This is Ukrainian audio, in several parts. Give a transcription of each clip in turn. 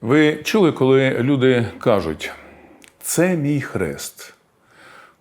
Ви чули, коли люди кажуть, це мій хрест.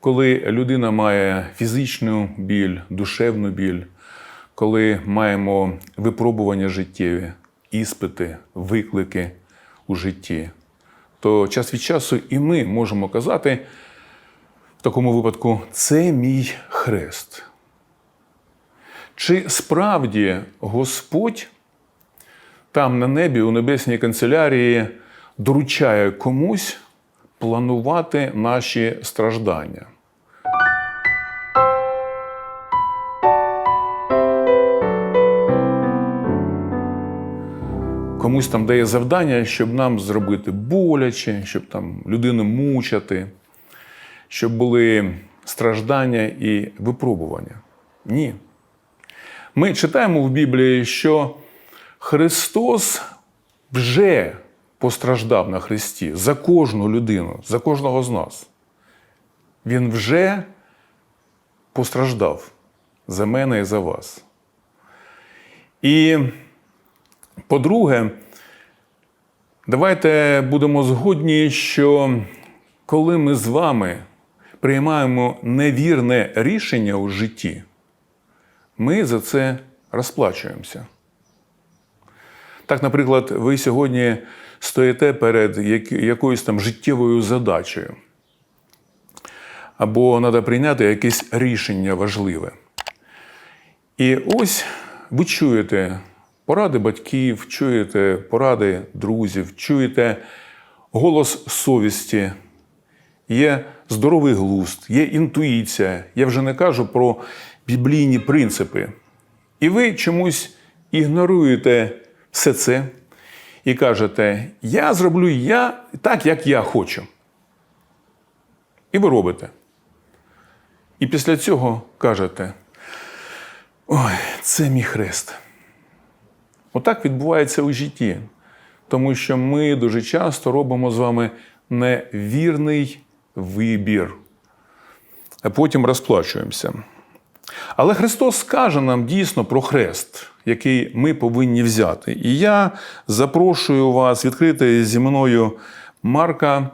Коли людина має фізичну біль, душевну біль, коли маємо випробування життєві, іспити, виклики у житті, то час від часу і ми можемо казати в такому випадку: це мій хрест. Чи справді Господь там на небі, у небесній канцелярії, доручає комусь планувати наші страждання? Комусь там дає завдання, щоб нам зробити боляче, щоб там людину мучити, щоб були страждання і випробування. Ні. Ми читаємо в Біблії, що Христос вже постраждав на Христі за кожну людину, за кожного з нас. Він вже постраждав за мене і за вас. І, по-друге, давайте будемо згодні, що коли ми з вами приймаємо невірне рішення у житті, ми за це розплачуємося. Так, наприклад, ви сьогодні стоїте перед якоюсь там життєвою задачею, або треба прийняти якесь рішення важливе. І ось ви чуєте поради батьків, чуєте поради друзів, чуєте голос совісті, є здоровий глузд, є інтуїція. Я вже не кажу про біблійні принципи. І ви чомусь ігноруєте все це і кажете, я зроблю я так, як я хочу. І ви робите. І після цього кажете: ой, це мій хрест. Отак відбувається у житті. Тому що ми дуже часто робимо з вами невірний вибір, а потім розплачуємося. Але Христос скаже нам дійсно про хрест, який ми повинні взяти. І я запрошую вас відкрити зі мною Марка,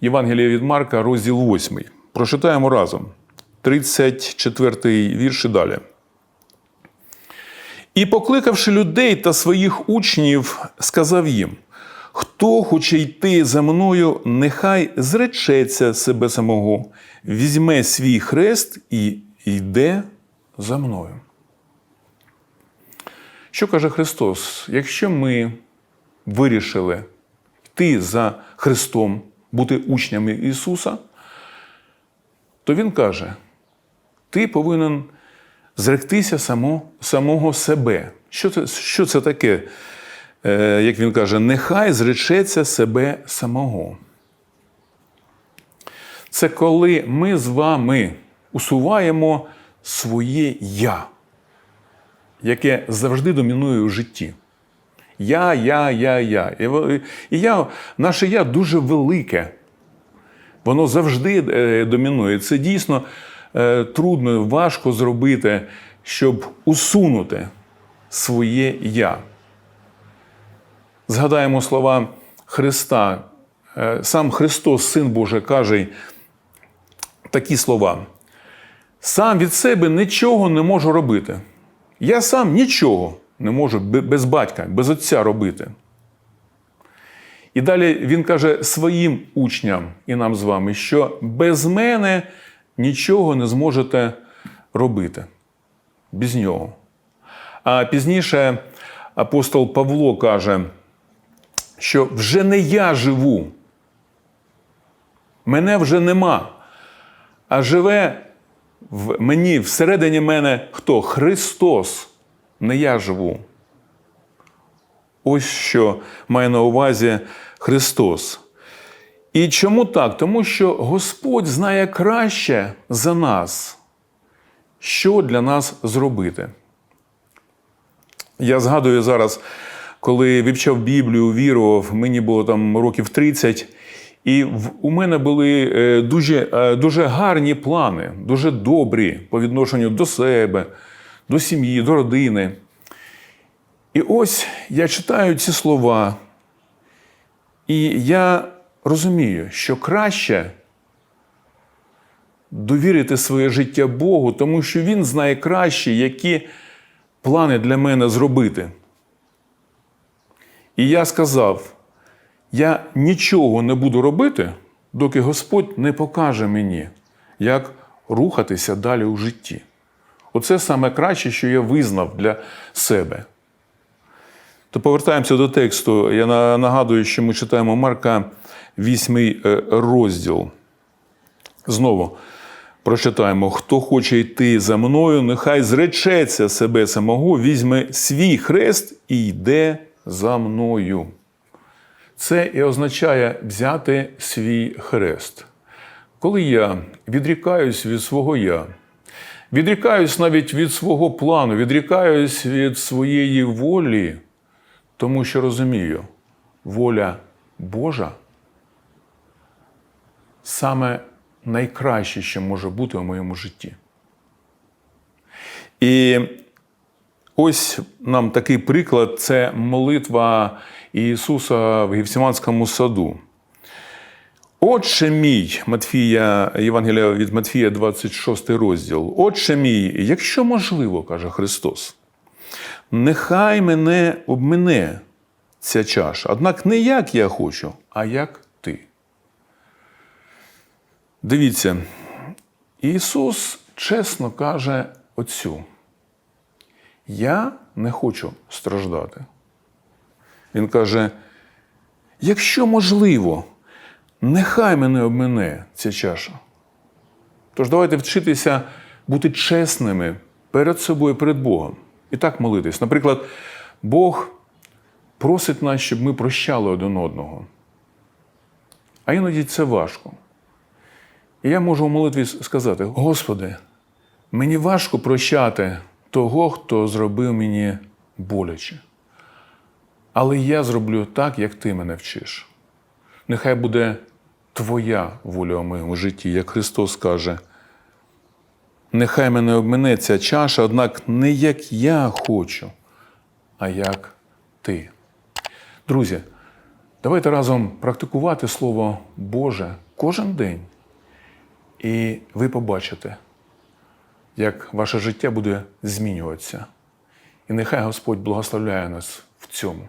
Євангелія від Марка, розділ 8. Прочитаємо разом. 34 вірш і далі. І, покликавши людей та своїх учнів, сказав їм: Хто хоче йти за мною, нехай зречеться себе самого, візьме свій хрест і йде за мною. Що каже Христос? Якщо ми вирішили йти за Христом, бути учнями Ісуса, то Він каже: ти повинен зректися само, самого себе. Що це, що це таке? Е, як він каже, нехай зречеться себе самого. Це коли ми з вами усуваємо своє я, яке завжди домінує у житті. Я, я, я, я. І я, наше я дуже велике. Воно завжди е, домінує. Це дійсно е, трудно, важко зробити, щоб усунути своє я. Згадаємо слова Христа. Е, сам Христос, Син Божий, каже такі слова. Сам від себе нічого не можу робити. Я сам нічого не можу без батька, без отця робити. І далі він каже своїм учням і нам з вами, що без мене нічого не зможете робити. Без нього. А пізніше апостол Павло каже, що вже не я живу, мене вже нема, а живе в мені всередині мене хто? Христос, не я живу. Ось що має на увазі Христос. І чому так? Тому що Господь знає краще за нас, що для нас зробити. Я згадую зараз, коли вивчав Біблію, вірував, мені було там років 30. І у мене були е, дуже е, дуже гарні плани, дуже добрі по відношенню до себе, до сім'ї, до родини. І ось я читаю ці слова І я розумію, що краще довірити своє життя Богу, тому що Він знає краще, які плани для мене зробити. І я сказав: я нічого не буду робити, доки Господь не покаже мені, як рухатися далі у житті. Оце саме краще, що я визнав для себе. То повертаємося до тексту. Я нагадую, що ми читаємо Марка 8 розділ. Знову прочитаємо: хто хоче йти за мною, нехай зречеться себе самого, візьме свій хрест і йде за мною. Це і означає взяти свій хрест. Коли я відрікаюсь від свого я, відрікаюсь навіть від свого плану, відрікаюсь від своєї волі, тому що розумію, воля Божа саме найкраще, що може бути у моєму житті. І ось нам такий приклад це молитва Ісуса в Гефсиманському саду. Отче мій, Матфія, Євангелія від Матфія, 26 розділ. Отче мій, якщо можливо, каже Христос, нехай мене обмине ця чаша. Однак не як я хочу, а як ти. Дивіться, Ісус чесно каже Отцю: Я не хочу страждати. Він каже: якщо можливо, нехай мене обмине ця чаша. Тож давайте вчитися бути чесними перед собою, перед Богом. І так молитись. Наприклад, Бог просить нас, щоб ми прощали один одного. А іноді це важко. І я можу у молитві сказати: Господи, мені важко прощати того, хто зробив мені боляче. Але я зроблю так, як ти мене вчиш. Нехай буде Твоя воля у моєму житті, як Христос каже. Нехай мене обмине ця чаша, однак не як я хочу, а як ти. Друзі, давайте разом практикувати Слово Боже кожен день. І ви побачите, як ваше життя буде змінюватися. І нехай Господь благословляє нас в цьому.